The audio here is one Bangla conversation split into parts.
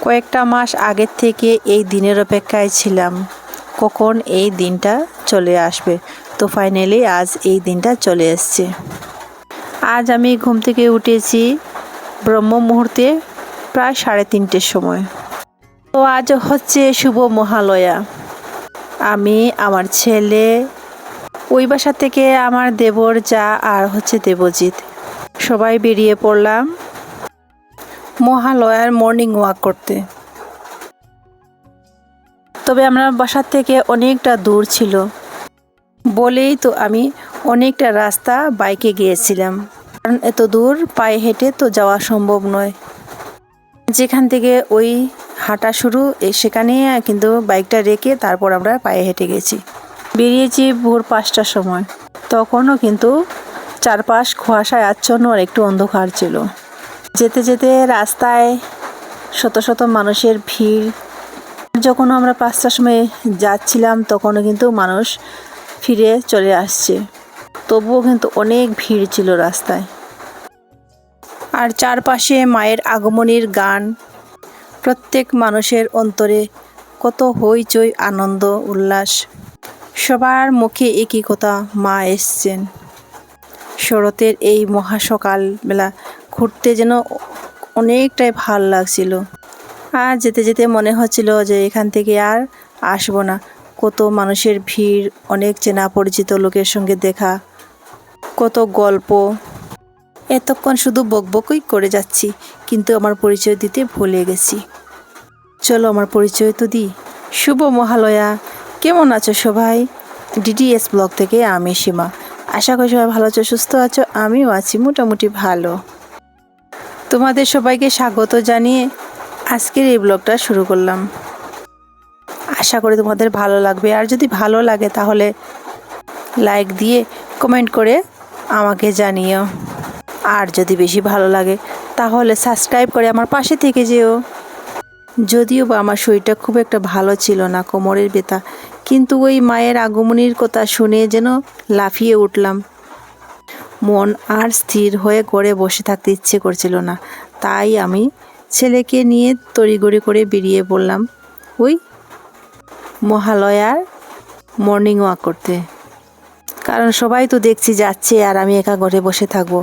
কয়েকটা মাস আগের থেকে এই দিনের অপেক্ষায় ছিলাম। কখন এই দিনটা চলে আসবে? তো ফাইনালি আজ এই দিনটা চলে এসছে। আজ আমি ঘুম থেকে উঠেছি ব্রহ্ম মুহূর্তে প্রায় সাড়ে তিনটের সময়। তো আজ হচ্ছে শুভ মহালয়া। আমি, আমার ছেলে, ওই বাসা থেকে আমার দেবর যা আর হচ্ছে দেবজিৎ। সবাই বেরিয়ে পড়লাম। মহালয়ার মর্নিং ওয়াক করতে। তবে আমরা বাসার থেকে অনেকটা দূর ছিল। বলেই তো আমি অনেকটা রাস্তা বাইকে গিয়েছিলাম। কারণ এত দূর পায়ে হেঁটে তো যাওয়া সম্ভব নয়। যেখান থেকে ওই হাঁটা শুরু সেখানে কিন্তু বাইকটা রেখে তারপর আমরা পায়ে হেঁটে গেছি। বেরিয়েছি ভোর পাঁচটার সময়। তখনও কিন্তু চারপাশ কুয়াশায় আচ্ছন্ন আর একটু অন্ধকার ছিল। যেতে যেতে রাস্তায় শত শত মানুষের ভিড়। যখন আমরা পাঁচটার সময় যাচ্ছিলাম, তখনও কিন্তু মানুষ ফিরে চলে আসছে। তবুও কিন্তু অনেক ভিড় ছিল রাস্তায়। আর চারপাশে মায়ের আগমনীর গান। প্রত্যেক মানুষের অন্তরে কত হইচই, আনন্দ, উল্লাস। সবার মুখে একই কথা, মা এসছেন। শরতের এই মহাসকাল বেলা ঘুরতে যেন অনেকটাই ভালো লাগছিল। আর যেতে যেতে মনে হচ্ছিল যে এখান থেকে আর আসব না। কত মানুষের ভিড়, অনেক চেনা পরিচিত লোকের সঙ্গে দেখা, কত গল্প। এতক্ষণ শুধু বকবকই করে যাচ্ছি, কিন্তু আমার পরিচয় দিতে ভুলে গেছি। চলো আমার পরিচয় তো দিই। শুভ মহালয়া। কেমন আছো সবাই? ডিডিএস ব্লগ থেকে আমি সীমা। আশা করি সবাই ভালো আছো, সুস্থ আছো, আমিও আছি মোটামুটি ভালো। তোমাদের সবাইকে স্বাগত জানিয়ে আজকের এই ব্লগটা শুরু করলাম। আশা করি তোমাদের ভালো লাগবে। আর যদি ভালো লাগে তাহলে লাইক দিয়ে কমেন্ট করে আমাকে জানিও। আর যদি বেশি ভালো লাগে তাহলে সাবস্ক্রাইব করে আমার পাশে থেকে যেও। যদিও বা আমার শরীরটা খুব একটা ভালো ছিল না, কোমরের ব্যথা, কিন্তু ওই মায়ের আগমনীর কথা শুনে যেন লাফিয়ে উঠলাম। মন আর স্থির হয়ে ঘরে বসে থাকতে ইচ্ছে করছিল না। তাই আমি ছেলেকে নিয়ে তড়িগড়ি করে বেরিয়ে পড়লাম ওই মহালয়ার মর্নিং ওয়াক করতে। কারণ সবাই তো দেখছি যাচ্ছে আর আমি একা ঘরে বসে থাকব।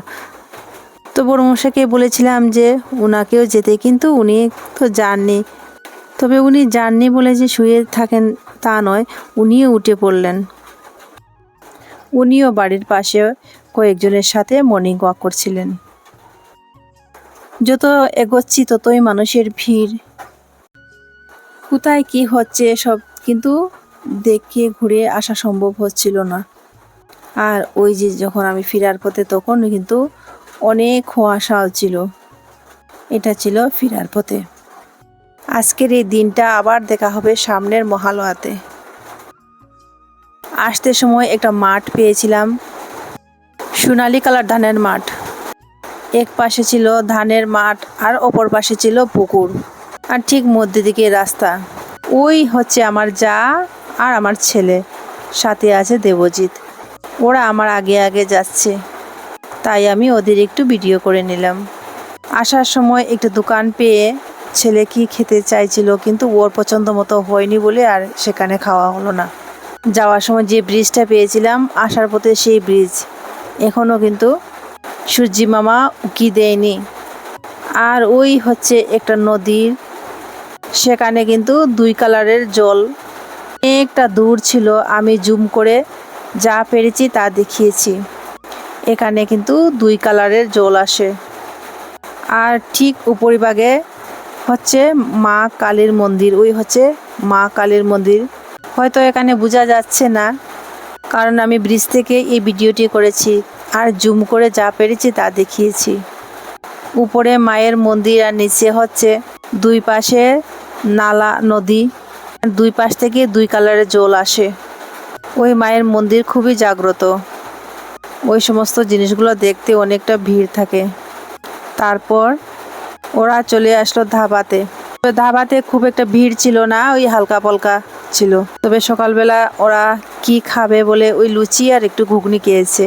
তো বড় মশাইকে বলেছিলাম যে ওনাকেও যেতে, কিন্তু উনি তো যাননি। তবে উনি যাননি বলে যে শুয়ে থাকেন তা নয়, উনিও উঠে পড়লেন। উনিও বাড়ির পাশে কয়েকজনের সাথে মর্নিং ওয়াক করছিলেন। যত এগোচ্ছি ততই মানুষের ভিড়। কোথায় কি হচ্ছে সব কিন্তু দেখে ঘুরে আসা সম্ভব হচ্ছিল না। আর ওই যে যখন আমি ফেরার পথে তখন কিন্তু অনেক কুয়াশা ছিল। এটা ছিল ফেরার পথে। আজকের এই দিনটা আবার দেখা হবে সামনের মহালয়াতে। আসতে সময় একটা মাঠ পেয়েছিলাম। সোনালি কালার ধানের মাঠ। এক পাশে ছিল ধানের মাঠ আর অপর পাশে ছিল পুকুর। আর ঠিক মধ্যে দিকে রাস্তা। ওই হচ্ছে আমার যা আর আমার ছেলে। সাথে আছে দেবজিৎ। ওরা আমার আগে আগে যাচ্ছে। তাই আমি ওদের একটু ভিডিও করে নিলাম। আসার সময় একটা দোকান পেয়ে ছেলে কি খেতে চাইছিল কিন্তু ওর পছন্দ মতো হয়নি বলে আর সেখানে খাওয়া হলো না। যাওয়ার সময় যে ব্রিজটা পেয়েছিলাম, আসার পথে সেই ব্রিজ এখনও কিন্তু সূর্যি মামা উকি দেয়নি। আর ওই হচ্ছে একটা নদীর সেখানে কিন্তু দুই কালারের জল। অনেকটা দূর ছিল, আমি জুম করে যা পেরেছি তা দেখিয়েছি। এখানে কিন্তু দুই কালারের জল আসে। আর ঠিক উপরিভাগে হচ্ছে মা কালীর মন্দির, ওই হচ্ছে মা কালীর মন্দির। হয়তো এখানে বোঝা যাচ্ছে না। কারণ আমি ব্রিজ থেকে এই ভিডিওটি করেছি আর জুম করে যা পেরেছি তা দেখিয়েছি। উপরে মায়ের মন্দির আর নিচে হচ্ছে দুই পাশে নালা, নদী। দুই পাশ থেকে দুই কালারের জল আসে। ওই মায়ের মন্দির খুবই জাগ্রত। ওই সমস্ত জিনিসগুলো দেখতে অনেকটা ভিড় থাকে। তারপর ওরা চলে আসলো ধাবাতে। ধাবাতে খুব একটা ভিড় ছিল না, ওই হালকা পলকা ছিল তবে সকালবেলা ওরা কি খাবে বলে ওই লুচি আর একটু ঘুগনি খেয়েছে।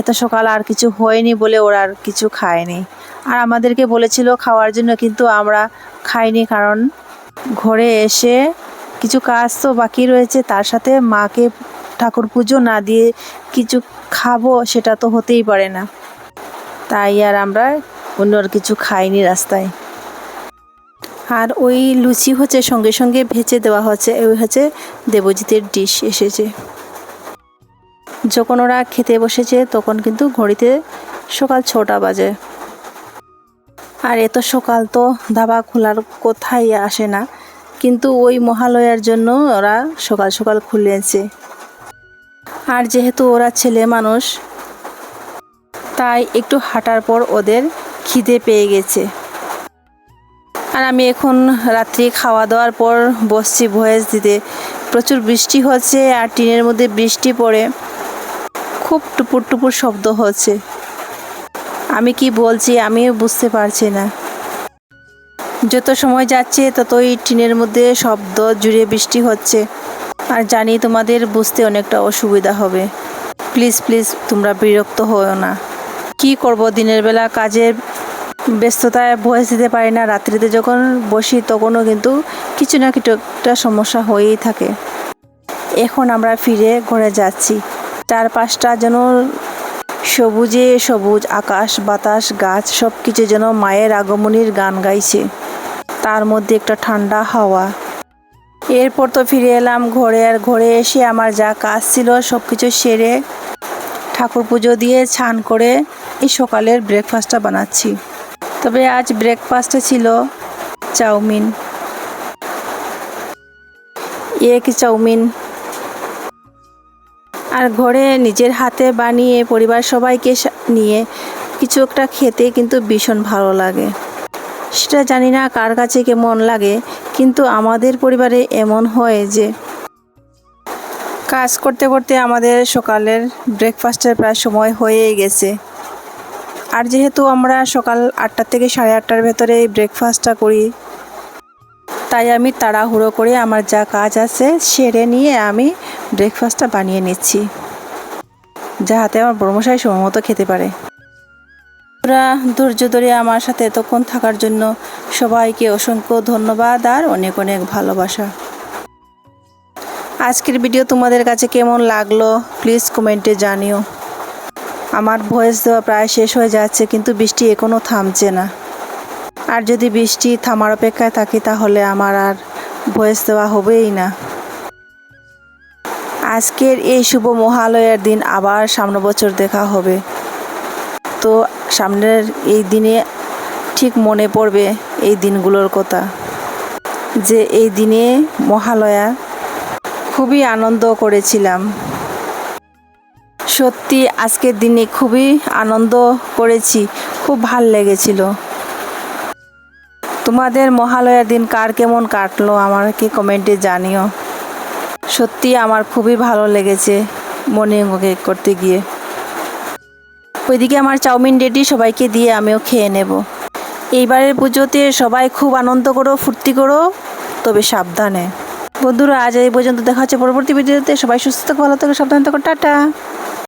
এত সকাল আর কিছু হয়নি বলে ওরা আর কিছু খায়নি। আর আমাদেরকে বলেছিল খাওয়ার জন্য, কিন্তু আমরা খাইনি কারণ ঘরে এসে কিছু কাজ তো বাকি রয়েছে, তার সাথে মাকে ঠাকুর পুজো না দিয়ে কিছু খাব সেটা তো হতেই পারে না। তাই আর আমরা অন্য আর কিছু খাইনি রাস্তায়। আর ওই লুচি হচ্ছে সঙ্গে সঙ্গে ভেজে দেওয়া হচ্ছে ওই হচ্ছে দেবজিতের ডিশ এসেছে। যখন ওরা খেতে বসেছে, তখন কিন্তু ঘড়িতে সকাল ছটা বাজে। আর এত সকাল তো ধাবা খোলার কোথায় আসে না, কিন্তু ওই মহালয়ার জন্য ওরা সকাল সকাল খুলেছে আর যেহেতু ওরা ছেলে মানুষ, তাই একটু হাঁটার পর ওদের খিদে পেয়ে গেছে। আর আমি এখন রাত্রি খাওয়া দাওয়ার পর বসছি ভয়েস দিতে। প্রচুর বৃষ্টি হচ্ছে আর টিনের মধ্যে বৃষ্টি পড়ে। খুব টুপুর টুপুর শব্দ হচ্ছে। আমি কি বলছি আমিও বুঝতে পারছি না। যত সময় যাচ্ছে ততই টিনের মধ্যে শব্দ জুড়ে বৃষ্টি হচ্ছে। আর জানি তোমাদের বুঝতে অনেকটা অসুবিধা হবে। প্লিজ প্লিজ তোমরা বিরক্ত হও না। কি করব দিনের বেলা কাজের ব্যস্ততায় ভয়েস দিতে পারি না। রাত্রিতে যখন বসি, তখনও কিন্তু কিছু না কিছু একটা সমস্যা হয়েই থাকে। এখন আমরা ফিরে ঘরে যাচ্ছি। চারপাশটা যেন সবুজে সবুজ, আকাশ, বাতাস, গাছ সব কিছু যেন মায়ের আগমনীর গান গাইছে। তার মধ্যে একটা ঠান্ডা হাওয়া। এরপর তো ফিরে এলাম ঘরে আর ঘরে এসে আমার যা কাজ ছিল সব কিছু সেরে ঠাকুর পুজো দিয়ে ছান করে এই সকালের ব্রেকফাস্টটা বানাচ্ছি। তবে আজ ব্রেকফাস্টে ছিল চাউমিন। এক চাউমিন। আর ঘরে নিজের হাতে বানিয়ে পরিবার সবাইকে নিয়ে কিছু একটা খেতে কিন্তু ভীষণ ভালো লাগে। সেটা জানি না কার কাছে কেমন লাগে, কিন্তু আমাদের পরিবারে এমন হয় যে কাজ করতে করতে আমাদের সকালের ব্রেকফাস্টের প্রায় সময় হয়েই গেছে। আর যেহেতু আমরা সকাল আটটা থেকে সাড়ে আটটার ভেতরে এই ব্রেকফাস্টটা করি, তাই আমি তাড়াহুড়ো করে আমার যা কাজ আছে সেরে নিয়ে আমি ব্রেকফাস্টটা বানিয়ে নিচ্ছি যাহাতে আমার বড়মশাই সময় মতো খেতে পারে। ওরা ধৈর্য ধরে আমার সাথে এতক্ষণ থাকার জন্য সবাইকে অসংখ্য ধন্যবাদ আর অনেক অনেক ভালোবাসা। আজকের ভিডিও তোমাদের কাছে কেমন লাগল প্লিজ কমেন্টে জানিও। আমার ভয়েস দেওয়া প্রায় শেষ হয়ে যাচ্ছে, কিন্তু বৃষ্টি এখনও থামছে না। আর যদি বৃষ্টি থামার অপেক্ষায় থাকি, তাহলে আমার আর ভয়েস দেওয়া হবেই না। আজকের এই শুভ মহালয়ার দিন আবার সামনে বছর দেখা হবে। তো সামনের এই দিনে ঠিক মনে পড়বে এই দিনগুলোর কথা, যে এই দিনে মহালয়া খুবই আনন্দ করেছিলাম। সত্যি আজকের দিনে খুবই আনন্দ করেছি, খুব ভালো লেগেছিল। তোমাদের মহালয়ার দিন কার কেমন কাটলো আমাকে কমেন্টে জানিও। সত্যি আমার খুবই ভালো লেগেছে মনে করতে গিয়ে। ওইদিকে আমার চাউমিন রেডি সবাইকে দিয়ে আমিও খেয়ে নেব। এইবারের পুজোতে সবাই খুব আনন্দ করো, ফুর্তি করো, তবে সাবধানে। বন্ধুরা, আজ এই পর্যন্ত দেখা হচ্ছে পরবর্তী ভিডিওতে। সবাই সুস্থ থাকো, ভালো থাকো, সাবধানে থাকো, টাটা।